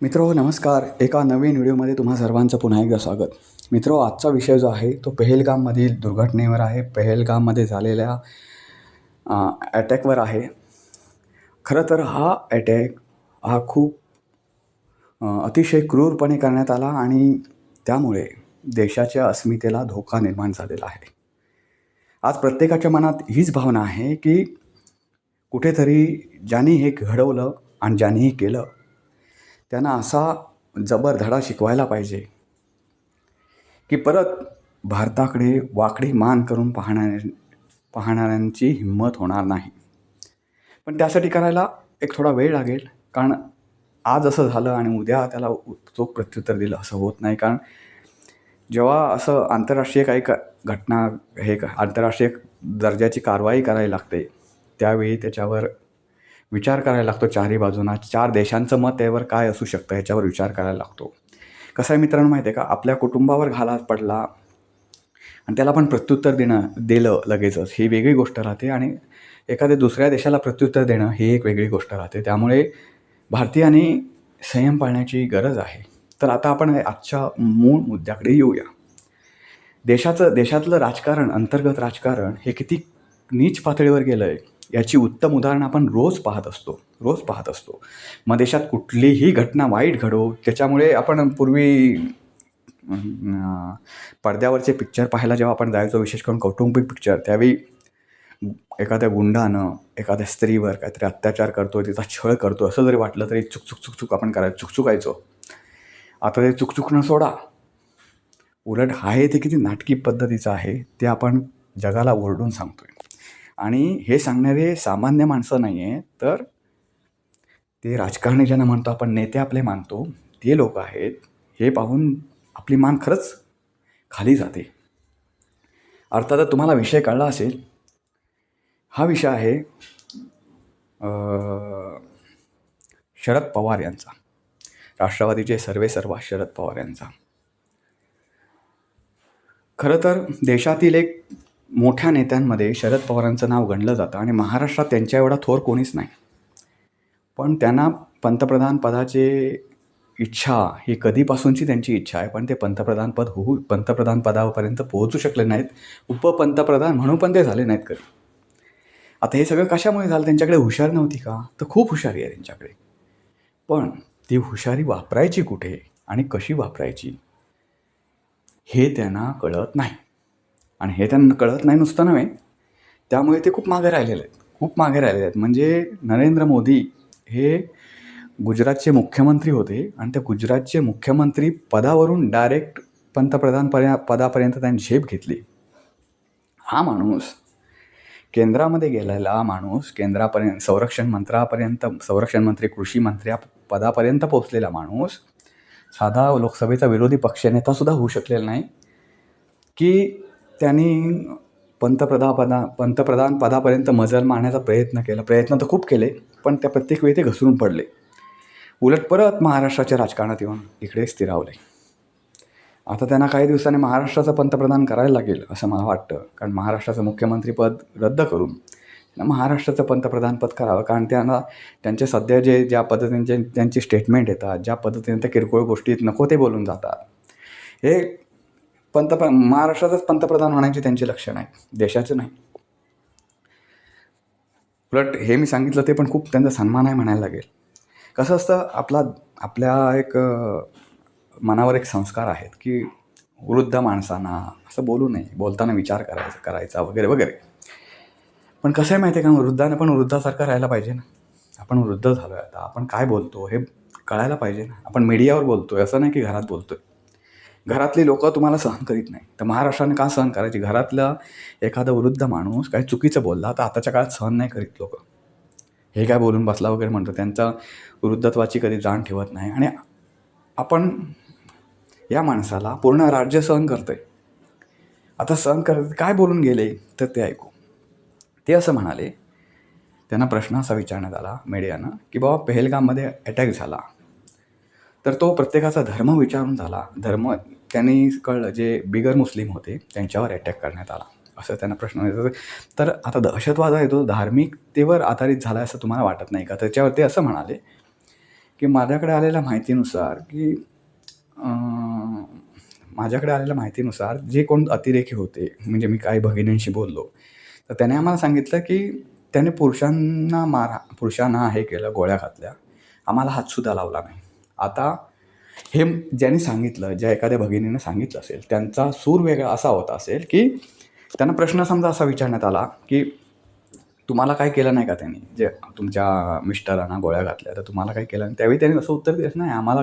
मित्र नमस्कार. एका नवीन व्हिडिओमध्ये तुम्हा सर्वांचं पुन्हा एकदा स्वागत. मित्र आजचा विषय जो आहे तो पेहेलगाममधील दुर्घटनेवर आहे. पेहेलगाममध्ये झालेल्या अटॅकवर आहे. खरं तर हा अटॅक हा खूप अतिशय क्रूरपणे करण्यात आला आणि त्यामुळे देशाच्या अस्मितेला धोका निर्माण झालेला आहे. आज प्रत्येकाच्या मनात हीच भावना आहे की कुठेतरी ज्यांनी हे घडवलं आणि ज्यांनी हे केलं त्यांना असा जबर धडा शिकवायला पाहिजे की परत भारताकडे वाकडी मान करून पाहणाऱ्या पाहणाऱ्यांची हिंमत होणार नाही. पण त्यासाठी करायला एक थोडा वेळ लागेल. कारण आज असं झालं आणि उद्या त्याला चोख प्रत्युत्तर दिलं असं होत नाही. कारण जेव्हा असं आंतरराष्ट्रीय काही क घटना हे आंतरराष्ट्रीय दर्जाची कारवाई करायला लागते त्यावेळी त्याच्यावर विचार करायला लागतो चारही बाजूंना. चार देशांचं मत त्यावर काय असू शकतं ह्याच्यावर विचार करायला लागतो. कसं आहे मित्रांनो माहिती आहे का? आपल्या कुटुंबावर घाला पडला आणि त्याला पण प्रत्युत्तर देणं दिलं लगेचच. ही वेगळी गोष्ट राहते आणि एखाद्या दुसऱ्या देशाला प्रत्युत्तर देणं ही एक वेगळी गोष्ट राहते. त्यामुळे भारतीयांनी संयम पाळण्याची गरज आहे. तर आता आपण आजच्या मूळ मुद्द्याकडे येऊया. देशाचं देशातलं राजकारण अंतर्गत राजकारण हे किती नीच पातळीवर गेलं आहे याची उत्तम उदाहरणं आपण रोज पाहत असतो रोज पाहत असतो. मग देशात कुठलीही घटना वाईट घडो त्याच्यामुळे आपण पूर्वी पडद्यावरचे पिक्चर पाहायला जेव्हा आपण जायचो विशेष करून कौटुंबिक पिक्चर त्यावेळी एखाद्या गुंडानं एखाद्या स्त्रीवर काहीतरी अत्याचार करतो तिचा छळ करतो असं जरी वाटलं तरी चुक चुक चुक चुक आपण करायचं चुकचुकायचो आता ते चुकचुकणं सोडा. उलट आहे ते किती नाटकी पद्धतीचं आहे ते आपण जगाला ओरडून सांगतोय. आणि हे सांगणारे सामान्य माणसं नाही आहे तर ते राजकारणी ज्यांना म्हणतो आपण नेते आपले मानतो ते लोक आहेत हे पाहून आपली मान खरंच खाली जाते. अर्थातच तुम्हाला विषय कळला असेल हा विषय आहे शरद पवार यांचा. राष्ट्रवादीचे सर्वे सर्वा शरद पवार यांचा. खरं तर देशातील एक मोठ्या नेत्यांमध्ये शरद पवारांचं नाव गणलं जातं आणि महाराष्ट्रात त्यांच्या एवढा थोर कोणीच नाही. पण त्यांना पंतप्रधान पदाचे इच्छा ही कधीपासूनची त्यांची इच्छा आहे पण ते पंतप्रधान पद होऊ पंतप्रधान पदापर्यंत पोहोचू शकले नाहीत. उपपंतप्रधान म्हणून पण ते झाले नाहीत कधी. आता हे सगळं कशामुळे झालं? त्यांच्याकडे हुशार नव्हती का? तर खूप हुशारी आहे त्यांच्याकडे. पण ती हुशारी वापरायची कुठे आणि कशी वापरायची हे त्यांना कळत नाही. आणि हे त्यांना कळत नाही नुसतं नव्हे त्यामुळे ते खूप मागे राहिलेले आहेत. खूप मागे राहिलेले आहेत. म्हणजे नरेंद्र मोदी हे गुजरातचे मुख्यमंत्री होते आणि त्या गुजरातचे मुख्यमंत्री पदावरून डायरेक्ट पंतप्रधान पर्या पदापर्यंत त्यांनी झेप घेतली. हा माणूस केंद्रामध्ये गेलेला माणूस केंद्रापर्यंत संरक्षण मंत्रापर्यंत संरक्षण मंत्री कृषी मंत्री या पदापर्यंत पोहोचलेला माणूस साधा लोकसभेचा विरोधी पक्षनेतासुद्धा होऊ शकलेला नाही. की त्यांनी पंतप्रधापदा पंतप्रधान पदापर्यंत मजल मारण्याचा प्रयत्न केला. प्रयत्न तर खूप केले पण त्या प्रत्येक वेळी ते घसरून पडले. उलट परत महाराष्ट्राच्या राजकारणात येऊन इकडे स्थिरावले. आता त्यांना काही दिवसांनी महाराष्ट्राचं पंतप्रधान करायला लागेल असं मला वाटतं. कारण महाराष्ट्राचं मुख्यमंत्रीपद रद्द करून त्यांना महाराष्ट्राचं पंतप्रधान पद करावं. कारण त्यांना त्यांचे सध्या जे ज्या पद्धतीने त्यांची स्टेटमेंट येतात ज्या पद्धतीने त्या किरकोळ गोष्टीत नको ते बोलून जातात. हे पंतप्र महाराष्ट्राचाच पंतप्रधान होण्याची त्यांची लक्षणं आहेत. देशाचं नाही. उलट हे मी सांगितलं ते पण खूप त्यांचा सन्मान आहे म्हणायला लागेल. कसं असतं आपला आपल्या एक मनावर एक संस्कार आहेत की वृद्ध माणसांना असं बोलू नये. बोलताना विचार करायचा करायचा वगैरे वगैरे. पण कसं आहे माहिती आहे का? वृद्धाने पण वृद्धासारखं राहायला पाहिजे ना. आपण वृद्ध झालो आहे आता. आपण काय बोलतो हे कळायला पाहिजे ना. आपण मीडियावर बोलतोय. असं नाही की घरात बोलतोय. घरातली लोक तुम्हाला सहन करीत नाही तर महाराष्ट्राने का सहन करायची? घरातला एखादा वृद्ध माणूस काही चुकीचं बोलला तर आताच्या काळात सहन नाही करीत लोक. हे काय बोलून बसला वगैरे म्हणतो त्यांचा वृद्धत्वाची कधी जाण ठेवत नाही. आणि आपण या माणसाला पूर्ण राज्य सहन करतोय. आता सहन करत काय बोलून गेले? तर ते ऐकू. ते असं म्हणाले त्यांना प्रश्न असा विचारण्यात आला मीडियानं की बाबा पहलगाममध्ये अटॅक झाला. तर तो प्रत्येकाचा धर्म विचारून झाला. धर्म त्यांनी कळलं जे बिगर मुस्लिम होते त्यांच्यावर अटॅक करण्यात आला. असं त्यांना प्रश्न येतो तर आता दहशतवाद आहे तो धार्मिकतेवर आधारित झाला आहे असं तुम्हाला वाटत नाही का? त्याच्यावर ते असं म्हणाले की माझ्याकडे आलेल्या माहितीनुसार की माझ्याकडे आलेल्या माहितीनुसार जे कोण अतिरेकी होते म्हणजे मी काही भगिनींशी बोललो तर त्याने आम्हाला सांगितलं की त्याने पुरुषांना मारा पुरुषांना हे केलं गोळ्या घातल्या. आम्हाला हातसुद्धा लावला नाही. आता हे ज्यांनी सांगितलं ज्या एखाद्या भगिनीनं सांगितलं असेल त्यांचा सूर वेगळा असा होता असेल की त्यांना प्रश्न समजा असा विचारण्यात आला की तुम्हाला काय केलं नाही का त्यांनी? जे तुमच्या मिस्टरांना गोळ्या घातल्या तर तुम्हाला काय केलं नाही? त्यावेळी त्यांनी असं उत्तर दिलं नाही. आम्हाला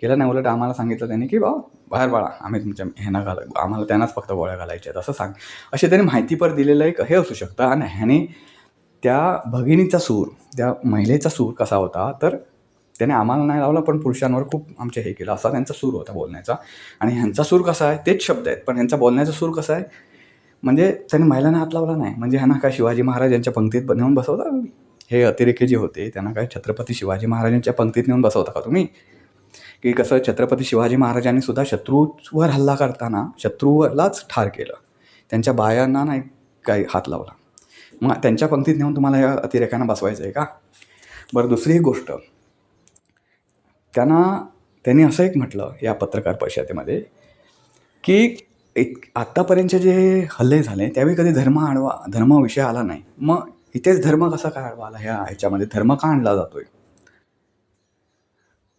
केलं नाही उलट आम्हाला सांगितलं त्यांनी की बा बाहेर बाळा आम्ही तुमच्या ह्यांना घाल. आम्हाला त्यांनाच फक्त गोळ्या घालायच्या आहेत. असं सांग. असे त्यांनी माहितीपर दिलेलं एक हे असू शकतं. आणि ह्याने त्या भगिनीचा सूर त्या महिलेचा सूर कसा होता तर त्याने आम्हाला नाही लावला पण पुरुषांवर खूप आमचे हे केलं. असा त्यांचा सूर होता बोलण्याचा. आणि ह्यांचा सूर कसा आहे तेच शब्द आहेत. पण ह्यांचा बोलण्याचा सूर कसा आहे म्हणजे त्याने महिलांना हात लावला नाही. म्हणजे ह्यांना काय शिवाजी महाराज यांच्या पंक्तीत नेऊन बसवता हे अतिरेकी जे होते त्यांना काय छत्रपती शिवाजी महाराजांच्या पंक्तीत नेऊन बसवता का तुम्ही? की कसं छत्रपती शिवाजी महाराजांनी सुद्धा शत्रूवर हल्ला करताना शत्रूवरलाच ठार केलं. त्यांच्या बायांना नाही काही हात लावला. मग त्यांच्या पंक्तीत नेऊन तुम्हाला या अतिरेकांना बसवायचं आहे का? बरं दुसरी एक गोष्ट. त्यांना त्यांनी असं एक म्हटलं या पत्रकार परिषदेमध्ये की एक आत्तापर्यंतचे जे हल्ले झाले त्यावेळी कधी धर्म आडवा धर्म विषय आला नाही. मग इथेच धर्म कसा काय आडवा आला? ह्या ह्याच्यामध्ये धर्म का आणला जातो आहे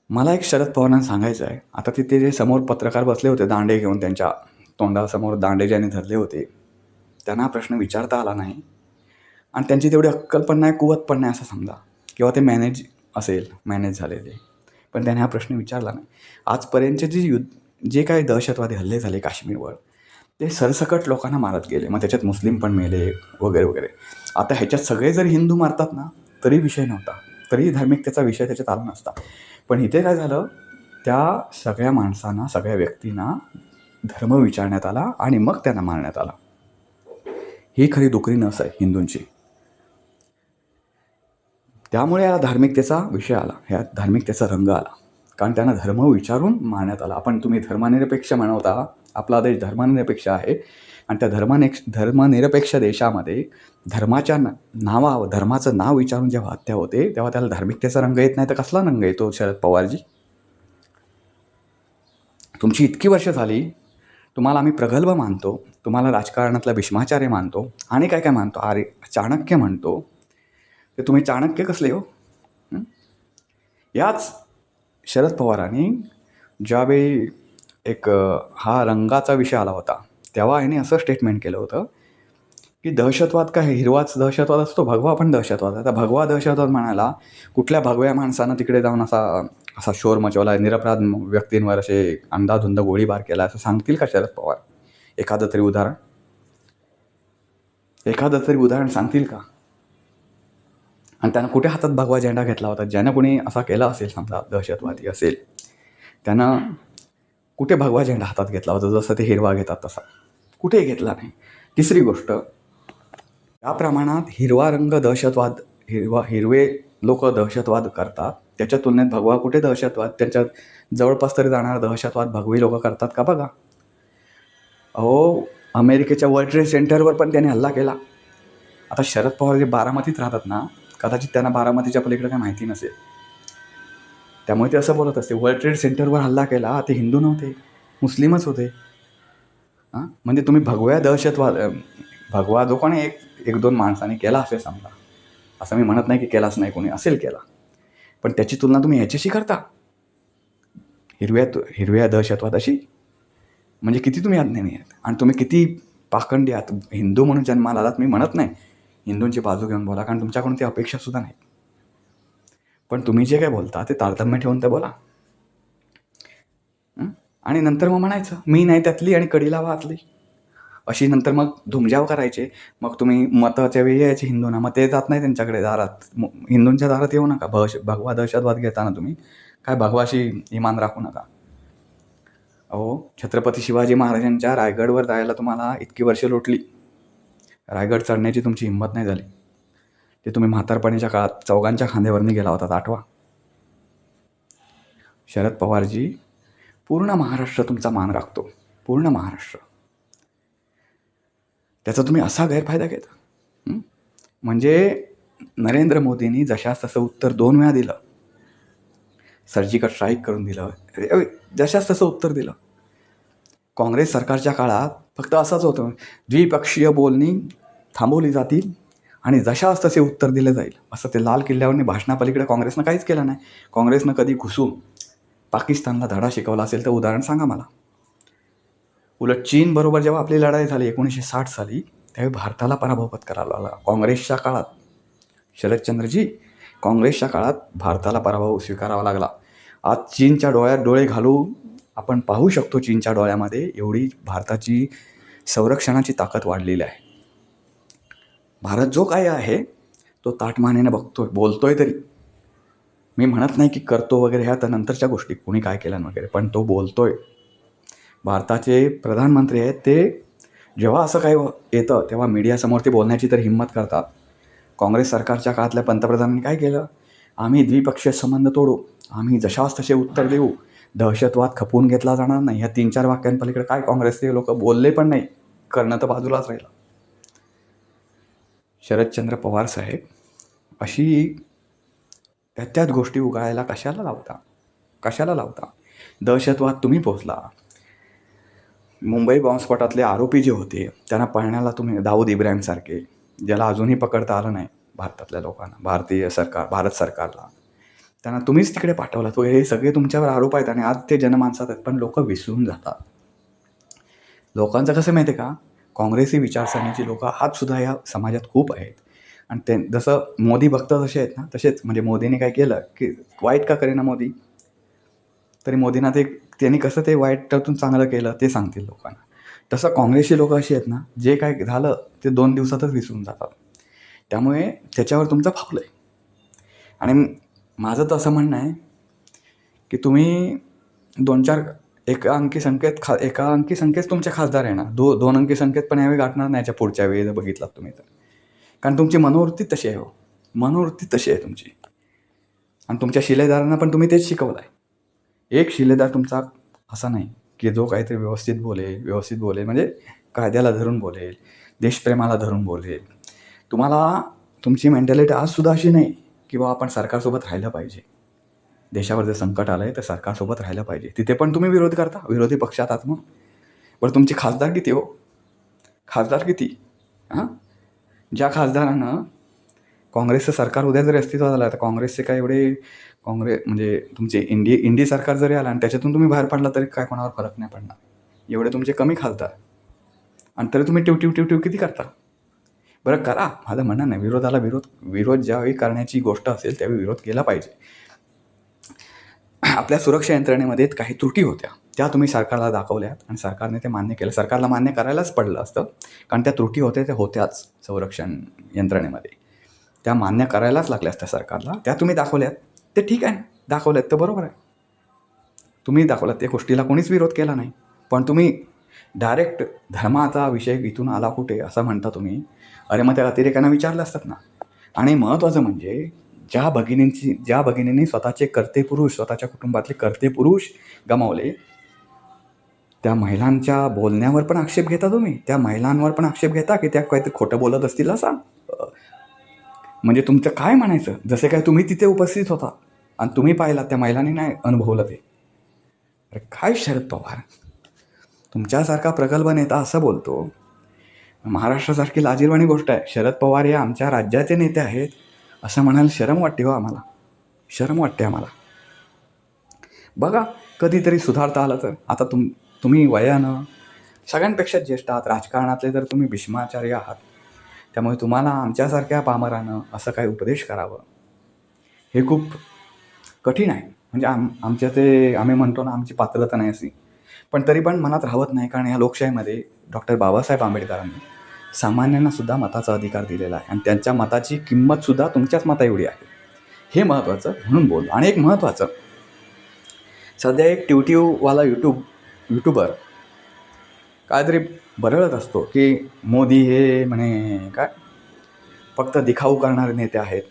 मला एक शरद पवारांना सांगायचं आहे. आता तिथे जे समोर पत्रकार बसले होते दांडे घेऊन त्यांच्या तोंडासमोर दांडे ज्याने धरले होते त्यांना प्रश्न विचारता आला नाही. आणि त्यांची तेवढी अक्कल पण नाही कुवत पण नाही असं समजा. किंवा ते मॅनेज असेल मॅनेज झालेले. पण त्याने हा प्रश्न विचारला नाही. आजपर्यंतचे जे युद्ध जे काही दहशतवादी हल्ले झाले काश्मीरवर ते सरसकट लोकांना मारत गेले. मग त्याच्यात मुस्लिम पण मेले वगैरे वगैरे. आता ह्याच्यात सगळे जर हिंदू मारतात ना तरी विषय नव्हता. तरी धार्मिकतेचा विषय त्याच्यात आला नसता. पण इथे काय झालं? त्या सगळ्या माणसांना सगळ्या व्यक्तींना धर्म विचारण्यात आला आणि मग त्यांना मारण्यात आला. ही खरी दुखरी नस आहे हिंदूंची. त्यामुळे या धार्मिकतेचा विषय आला. ह्या धार्मिकतेचा रंग आला. कारण त्यांना धर्म विचारून मानण्यात आला. आपण तुम्ही धर्मनिरपेक्ष म्हणवता आपला देश धर्मनिरपेक्ष आहे. आणि त्या धर्मनिक्ष धर्मनिरपेक्ष देशामध्ये धर्माच्या न नावा धर्माचं नाव विचारून जेव्हा हत्या होते तेव्हा त्याला धार्मिकतेचा रंग येत नाही. तर कसला रंग येतो शरद पवारजी? तुमची इतकी वर्ष झाली तुम्हाला आम्ही प्रगल्भ मानतो. तुम्हाला राजकारणातला भीष्माचार्य मानतो. आणि काय काय मानतो? आर्य चाणक्य म्हणतो. ते तुम्ही चाणक्य कसले हो? याच शरद पवारांनी ज्यावेळी एक हा रंगाचा विषय आला होता तेव्हा याने असं स्टेटमेंट केलं होतं की दहशतवाद काय हिरवाच दहशतवाद असतो भगवा पण दहशतवाद आता भगवा दहशतवाद म्हणायला कुठल्या भगव्या माणसानं तिकडे जाऊन असा असा शोर मचवला निरपराध व्यक्तींवर असे अंदाधुंद गोळीबार केला असं सांगतील का शरद पवार? एखादं तरी उदाहरण? एखादं तरी उदाहरण सांगतील का? आणि त्यानं कुठे हातात भगवा झेंडा घेतला होता? ज्यानं कोणी असा केला असेल समजा दहशतवादी असेल त्यानं कुठे भगवा झेंडा हातात घेतला होता? जसं ते हिरवा घेतात तसा. कुठेही घेतला नाही? तिसरी गोष्ट या प्रमाणात हिरवा रंग दहशतवाद हिरवा हिरवे लोक दहशतवाद करतात त्याच्या तुलनेत भगवा कुठे दहशतवाद? त्यांच्या जवळपास तरी जाणार दहशतवाद भगवी लोक करतात का बघा? अहो अमेरिकेच्या वर्ल्ड ट्रेड सेंटरवर पण त्याने हल्ला केला. आता शरद पवार जे बारामतीत राहतात ना कदाचित त्यांना बारामतीच्या पलीकडे काय माहिती नसेल. त्यामुळे ते असं बोलत असते वर्ल्ड ट्रेड सेंटरवर हल्ला केला ते हिंदू नव्हते मुस्लिमच होते. हां? म्हणजे तुम्ही भगव्या दहशतवाद भगवा जो कोणी एक एक दोन माणसाने केला असेल समजा असं मी म्हणत नाही की केलाच नाही कोणी असेल केला. पण त्याची तुलना तुम्ही ह्याच्याशी करता. हिरव्या हिरव्या दहशतवाद अशी म्हणजे किती तुम्ही अज्ञानी आहात? आणि तुम्ही किती पाखंडी आहात? हिंदू म्हणून जन्माला आलात मी म्हणत नाही. हिंदूंची बाजू घेऊन बोला कारण तुमच्याकडून ती अपेक्षासुद्धा नाही. पण तुम्ही जे काय बोलता ते तारतम्य ठेवून ते बोला. आणि नंतर मग म्हणायचं मी नाही त्यातली आणि कडीला वाचली अशी नंतर मग धुमजाव करायचे. मग तुम्ही मताच्या वेळी यायचे हिंदूंना. मग ते जात नाही त्यांच्याकडे दारात. हिंदूंच्या दारात येऊ नका. भश भगवा दहशतवाद घेताना तुम्ही. काय भगवाशी इमान राखू नका. अहो छत्रपती शिवाजी महाराजांच्या रायगडवर जायला तुम्हाला इतकी वर्ष लोटली. रायगड चढण्याची तुमची हिंमत नाही झाली. ते तुम्ही म्हातारपणीच्या काळात चौघांच्या खांद्यावरनी गेला होता आठवा शरद पवारजी पूर्ण महाराष्ट्र तुमचा मान राखतो. पूर्ण महाराष्ट्र. त्याचा तुम्ही असा गैरफायदा घेता. म्हणजे नरेंद्र मोदींनी जशास तसं उत्तर दोन वेळा दिलं. सर्जिकल स्ट्राईक करून दिलं. जशास तसं उत्तर दिलं. काँग्रेस सरकारच्या काळात फक्त असंच होतं. द्विपक्षीय बोलणी थांबवली जातील आणि जशास तसे उत्तर दिलं जाईल असं ते लाल किल्ल्यावरनी भाषणापलीकडे काँग्रेसनं काहीच केलं नाही. काँग्रेसनं कधी घुसून पाकिस्तानला धडा शिकवला असेल तर उदाहरण सांगा मला. उलट चीनबरोबर जेव्हा आपली लढाई झाली एकोणीसशे साठ साली त्यावेळी भारताला पराभव पत्करावा लागला. काँग्रेसच्या काळात शरदचंद्रजी काँग्रेसच्या काळात भारताला पराभव स्वीकारावा लागला. आज चीनच्या डोळ्यात डोळे घालून आपण पाहू शकतो चीनच्या डोळ्यामध्ये एवढी भारताची संरक्षणाची ताकद वाढलेली आहे. भारत जो काय आहे तो ताटमानेने बघतोय बोलतोय तरी. मी म्हणत नाही की करतो वगैरे ह्या तर नंतरच्या गोष्टी कोणी काय केलं वगैरे पण तो बोलतोय. भारताचे प्रधानमंत्री आहेत ते जेव्हा असं काही येतं तेव्हा मीडियासमोर ते बोलण्याची तर हिंमत करतात. काँग्रेस सरकारच्या काळातल्या पंतप्रधानांनी काय केलं? आम्ही द्विपक्षीय संबंध तोडू आम्ही जशास तसे उत्तर देऊ दहशतवाद खपवून घेतला जाणार नाही. ह्या तीन चार वाक्यांपलीकडे काय काँग्रेसचे लोक बोलले पण नाही. करणं तर बाजूलाच राहिलं. शरदचंद्र पवार साहेब अशी त्या त्याच गोष्टी उगाळायला कशाला लावता? कशाला लावता? दहशतवाद तुम्ही पोचला मुंबई बॉम्बस्फोटातले आरोपी जे होते त्यांना पाळण्याला तुम्ही दाऊद इब्राहिमसारखे ज्याला अजूनही पकडता आलं नाही भारतातल्या लोकांना भारतीय सरकार भारत सरकारला. त्यांना तुम्हीच तिकडे पाठवलं तो हे सगळे तुमच्यावर आरोप आहेत आणि आज ते जनमानसात आहेत पण लोक विसरून जातात. लोकांचं कसं माहिती आहे का? काँग्रेसी विचारसरणीची लोकं आजसुद्धा या समाजात खूप आहेत. आणि ते जसं मोदी भक्त जसे आहेत ना तसेच म्हणजे मोदीने काय केलं की वाईट का करेना मोदी? तरी मोदींना ते त्यांनी कसं ते वाईटातून चांगलं केलं ते सांगतील लोकांना. तसं काँग्रेसची लोकं अशी आहेत ना जे काय झालं ते दोन दिवसातच विसरून जातात. त्यामुळे त्याच्यावर तुमचं फावलं आहे आणि माझं तर असं म्हणणं आहे की तुम्ही दोन चार एका अंकी संख्येत खा एका अंकी संख्येत तुमचे खासदार येणार दो दोन अंकी संख्येत पण यावेळी गाठणार नाही याच्या पुढच्या वेळी जर बघितलात तुम्ही तर. कारण तुमची मनोवृत्ती तशी आहे हो. मनोवृत्ती तशी आहे तुमची. आणि तुमच्या शिलेदारांना पण तुम्ही तेच शिकवलं आहे एक शिलेदार तुमचा असा नाही की जो काहीतरी व्यवस्थित बोलेल व्यवस्थित बोलेल म्हणजे कायद्याला धरून बोलेल देशप्रेमाला धरून बोलेल. तुम्हाला तुमची मेंटॅलिटी आजसुद्धा अशी नाही की आपण सरकारसोबत राहिलं पाहिजे. देशावर जर संकट आलं आहे तर सरकारसोबत राहिलं पाहिजे. तिथे पण तुम्ही विरोध करता विरोधी पक्षात आहात मग बरं तुमची खासदार किती हो. खासदार किती हां? ज्या खासदारानं काँग्रेसचं सरकार उद्या जरी अस्तित्वात आलं तर काँग्रेसचे काय एवढे काँग्रेस म्हणजे तुमचे इंडिय इंडी सरकार जरी आलं आणि त्याच्यातून तुम्ही बाहेर पडला तरी काय कोणावर फरक नाही पडणार. एवढे तुमचे कमी खासदार. आणि तरी तुम्ही ट्यू ट्यू ट्यू ट्यू किती करता? बरं करा. माझं म्हणणं नाही विरोधाला विरोध विरोध ज्यावेळी करण्याची गोष्ट असेल त्यावेळी विरोध केला पाहिजे. आपल्या सुरक्षा यंत्रणेमध्ये काही त्रुटी होत्या. त्या तुम्ही सरकारला दाखवल्यात आणि सरकारने ते मान्य केलं. सरकारला मान्य करायलाच पडलं असतं कारण त्या त्रुटी होत्या त्या होत्याच संरक्षण यंत्रणेमध्ये. त्या मान्य करायलाच लागल्या असत्या सरकारला. त्या तुम्ही दाखवल्यात. ते ठीक आहे. दाखवल्यात तर बरोबर आहे. तुम्ही दाखवलात त्या गोष्टीला कोणीच विरोध केला नाही. पण तुम्ही डायरेक्ट धर्माचा विषय इथून आला कुठे असं म्हणता तुम्ही अरे मग त्या अतिरेकांना विचारलं असतात ना. आणि महत्त्वाचं म्हणजे ज्या भगिनींची ज्या भगिनींनी स्वतःचे कर्ते पुरुष स्वतःच्या कुटुंबातले कर्ते पुरुष गमावले त्या महिलांच्या बोलण्यावर पण आक्षेप घेता तुम्ही. त्या महिलांवर पण आक्षेप घेता की त्या काहीतरी खोटं बोलत असतील असा? म्हणजे तुमचं काय म्हणायचं? जसे काय तुम्ही तिथे उपस्थित होता आणि तुम्ही पाहिलात त्या महिलांनी नाही अनुभवलं ते. अरे काय शरद पवार? तुमच्यासारखा प्रगल्भ नेता असं बोलतो महाराष्ट्रासारखी लाजीरवाणी गोष्ट आहे. शरद पवार हे आमच्या राज्याचे नेते आहेत असं म्हणायला शरम वाटते हो आम्हाला. शरम वाटते आम्हाला. बघा कधीतरी सुधारता आलं तर. आता तुम तुम्ही वयानं सगळ्यांपेक्षा ज्येष्ठ आहात. राजकारणातले तर तुम्ही भीष्माचार्य आहात. त्यामुळे तुम्हाला आमच्यासारख्या पामरानं असं काही उपदेश करावं. हे खूप कठीण आहे. म्हणजे आम आमच्या ते आम्ही म्हणतो ना आमची पात्रता नाही अशी. पण तरी पण मनात राहत नाही कारण ह्या लोकशाहीमध्ये डॉक्टर बाबासाहेब आंबेडकरांनी सामान्यांना सुद्धा मताचा अधिकार दिलेला आहे. आणि त्यांच्या मताची किंमतसुद्धा तुमच्याच मता एवढी आहे. हे महत्त्वाचं म्हणून बोल आणि एक महत्त्वाचं सध्या एक ट्यूट्यूबवाला यूट्यूब यूट्यूबर काहीतरी बरळत असतो की मोदी हे म्हणे काय फक्त दिखाऊ करणारे नेते आहेत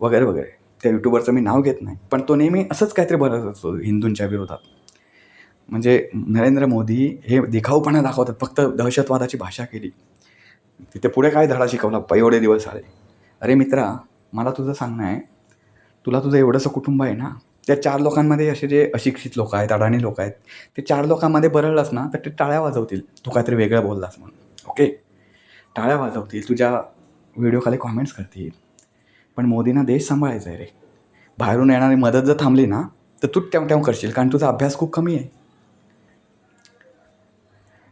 वगैरे वगैरे. त्या यूट्यूबरचं मी नाव घेत नाही. पण तो नेहमी असंच काहीतरी बरळत असतो हिंदूंच्या विरोधात. म्हणजे नरेंद्र मोदी हे दिखाऊपणा दाखवतात फक्त दहशतवादाची भाषा केली. तिथे पुढे काय धडा शिकवला? प- एवढे दिवस आले अरे मित्रा मला तुझं सांगणं आहे. तुला तुझं एवढंसं कुटुंब आहे ना त्या चार लोकांमध्ये असे जे अशिक्षित लोक आहेत अडाणी लोक आहेत ते चार लोकांमध्ये बरळलास ना तर ते टाळ्या वाजवतील. तू काहीतरी वेगळं बोललास म्हणून. ओके? टाळ्या वाजवतील. तुझ्या व्हिडिओखाली कॉमेंट्स करतील. पण मोदींना देश सांभाळायचा आहे रे. बाहेरून येणारी मदत जर थांबली ना तर तू टॅव टॅव करशील कारण तुझा अभ्यास खूप कमी आहे.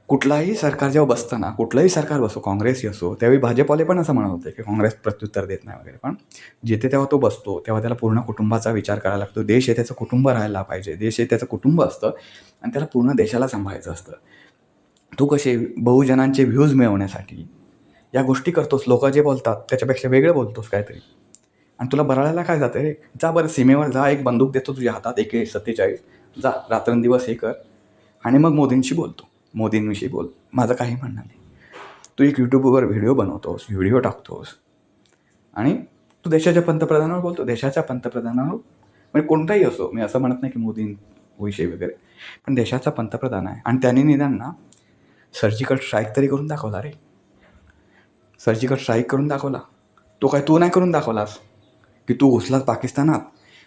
कुठलाही सरकार जेव्हा बसतं ना कुठलंही सरकार बसो काँग्रेसही असो त्यावेळी भाजपवाले पण असं म्हणत होते की काँग्रेस प्रत्युत्तर देत नाही वगैरे. पण जिथे तेव्हा तो बसतो तेव्हा त्याला पूर्ण कुटुंबाचा विचार करायला लागतो. देश हे त्याचं कुटुंब राहायला पाहिजे. देश हे त्याचं कुटुंब असतं आणि त्याला पूर्ण देशाला सांभाळायचं असतं. तू कसे बहुजनांचे व्ह्यूज मिळवण्यासाठी या गोष्टी करतोस लोक जे बोलतात त्याच्यापेक्षा वेगळं बोलतोस काहीतरी. आणि तुला बराळायला काय जातं? रे जा बरं सीमेवर जा एक बंदूक देतो तुझ्या हातात एक सत्तेचाळीस. जा रात्रंदिवस हे कर. आणि मग मोदींशी बोलतो. मोदींविषयी बोल. माझं काही म्हणणं नाही. तू एक यूट्यूबवर व्हिडिओ बनवतोस व्हिडिओ टाकतोस आणि तू देशाच्या पंतप्रधानावर बोलतो देशाच्या पंतप्रधानावर. म्हणजे कोणताही असो मी असं म्हणत नाही की मोदींविषयी वगैरे पण देशाचा पंतप्रधान आहे. आणि त्यांनी निदान ना सर्जिकल स्ट्राईक तरी करून दाखवला रे. सर्जिकल स्ट्राईक करून दाखवला. तो काय तू नाही करून दाखवलास? की तू घुसलास पाकिस्तानात?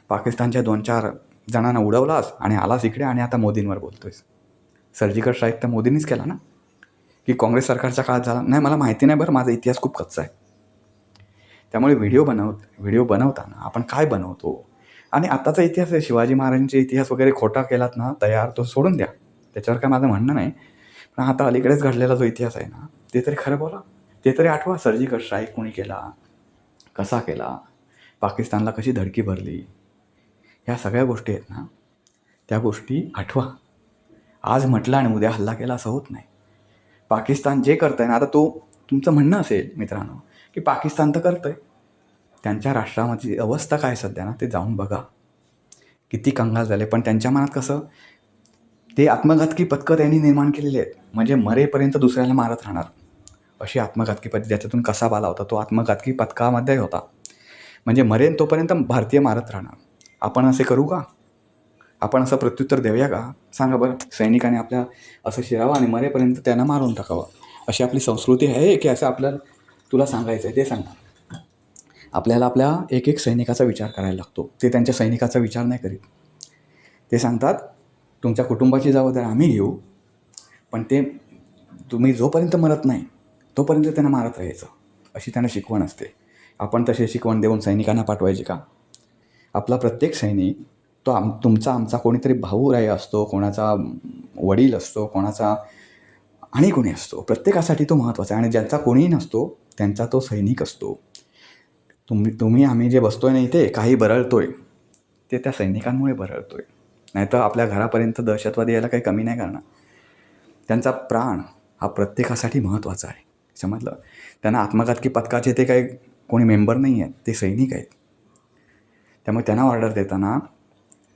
पाकिस्तानच्या दोन चार जणांना उडवलास आणि आलास इकडे आणि आता मोदींवर बोलतोयस. सर्जिकल स्ट्राईक तर मोदींनीच केला ना? की काँग्रेस सरकारच्या काळात झाला? नाही मला माहिती नाही बरं माझा इतिहास खूप कच्चा आहे. त्यामुळे व्हिडिओ बनव व्हिडिओ बनवताना आपण काय बनवतो? आणि आत्ताचा इतिहास आहे शिवाजी महाराजांचे इतिहास वगैरे खोटा केलात ना तयार तो सोडून द्या. त्याच्यावर काय माझं म्हणणं नाही. पण आता अलीकडेच घडलेला जो इतिहास आहे ना ते तरी खरं बोला. ते तरी आठवा सर्जिकल स्ट्राईक कोणी केला? कसा केला? पाकिस्तानला कशी धडकी भरली? ह्या सगळ्या गोष्टी आहेत ना त्या गोष्टी आठवा. आज म्हटलं आणि उद्या हल्ला केला असं होत नाही. पाकिस्तान जे करतं आहे ना आता तो तुमचं म्हणणं असेल मित्रांनो की पाकिस्तान तर करतं आहे त्यांच्या राष्ट्रामध्ये अवस्था काय सध्या ना ते जाऊन बघा. किती कंगाल झाले. पण त्यांच्या मनात कसं ते आत्मघातकी पथकं त्यांनी निर्माण केलेली आहेत. म्हणजे मरेपर्यंत दुसऱ्याला मारत राहणार. अशी आत्मघातकी पद्धत ज्याच्यातून कसा बाला होता तो आत्मघातकी पथकामध्ये होता. म्हणजे मरेन तोपर्यंत भारतीय मारत राहणार. आपण असे करू का? आपण असं प्रत्युत्तर देऊया का? सांगा बरं. सैनिकाने आपल्या असं शिरावं आणि मरेपर्यंत त्यांना मारून टाकावं. अशी आपली संस्कृती आहे की असं आपल्याला तुला सांगायचं आहे ते सांगा. आपल्याला आपल्या एक एक सैनिकाचा विचार करायला लागतो. ते त्यांच्या सैनिकाचा विचार नाही करीत. ते सांगतात तुमच्या कुटुंबाची जबाबदारी आम्ही घेऊ पण ते तुम्ही जोपर्यंत मरत नाही तोपर्यंत त्यांना मारत राहायचं. अशी त्यांना शिकवण असते. आपण तशी शिकवण देऊन सैनिकांना पाठवायची का? आपला प्रत्येक सैनिक तो आम तुमचा आमचा कोणीतरी भाऊ असतो कोणाचा वडील असतो कोणाचा आणि कोणी असतो. प्रत्येकासाठी तो महत्त्वाचा आहे आणि ज्यांचा कोणीही नसतो त्यांचा तो सैनिक असतो. तुम्ही तुम्ही आम्ही जे बसतो आहे ना इथे काही बरळतो आहे ते त्या सैनिकांमुळे बरळतो आहे नाहीतर आपल्या घरापर्यंत दहशतवादी यायला काही कमी नाही करणार. त्यांचा प्राण हा प्रत्येकासाठी महत्त्वाचा आहे. समजलं? त्यांना आत्मघातकी पथकाचे ते काही कोणी मेंबर नाही आहेत ते सैनिक आहेत. त्यामुळे त्यांना ऑर्डर देताना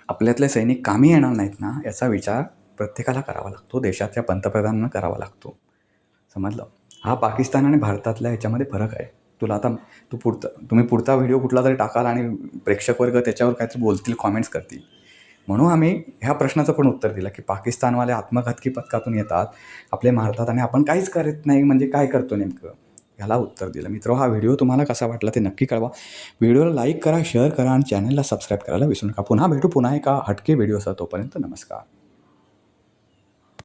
आपल्यातले सैनिक कामी येणार नाहीत ना याचा विचार प्रत्येकाला करावा लागतो. देशाच्या पंतप्रधानांना करावा लागतो. समजलं? हा पाकिस्तान आणि भारतातल्या ह्याच्यामध्ये फरक आहे. तुला आता तू पुढचा तुम्ही पुढचा व्हिडिओ कुठला तरी टाकाल आणि प्रेक्षक वर्ग त्याच्यावर काहीतरी बोलतील कॉमेंट्स करतील. म्हणून आम्ही ह्या प्रश्नाचं पण उत्तर दिलं की पाकिस्तानवाले आत्मघातकी पथकातून येतात. आपले मारतात आणि आपण काहीच करत नाही म्हणजे काय करतो नेमकं? ह्याला उत्तर दिलं. मित्र हा व्हिडिओ तुम्हाला कसा वाटला ते नक्की कळवा. व्हिडिओला लाईक करा शेअर करा आणि चॅनलला सबस्क्राईब करायला विसरू नका. पुन्हा भेटू पुन्हा एका हटके व्हिडिओचा तोपर्यंत नमस्कार.